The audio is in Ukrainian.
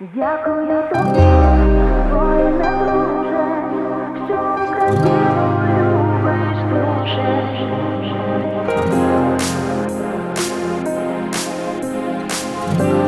Дякую тобі, воїне друже, що Україну любиш дуже. Хлопці,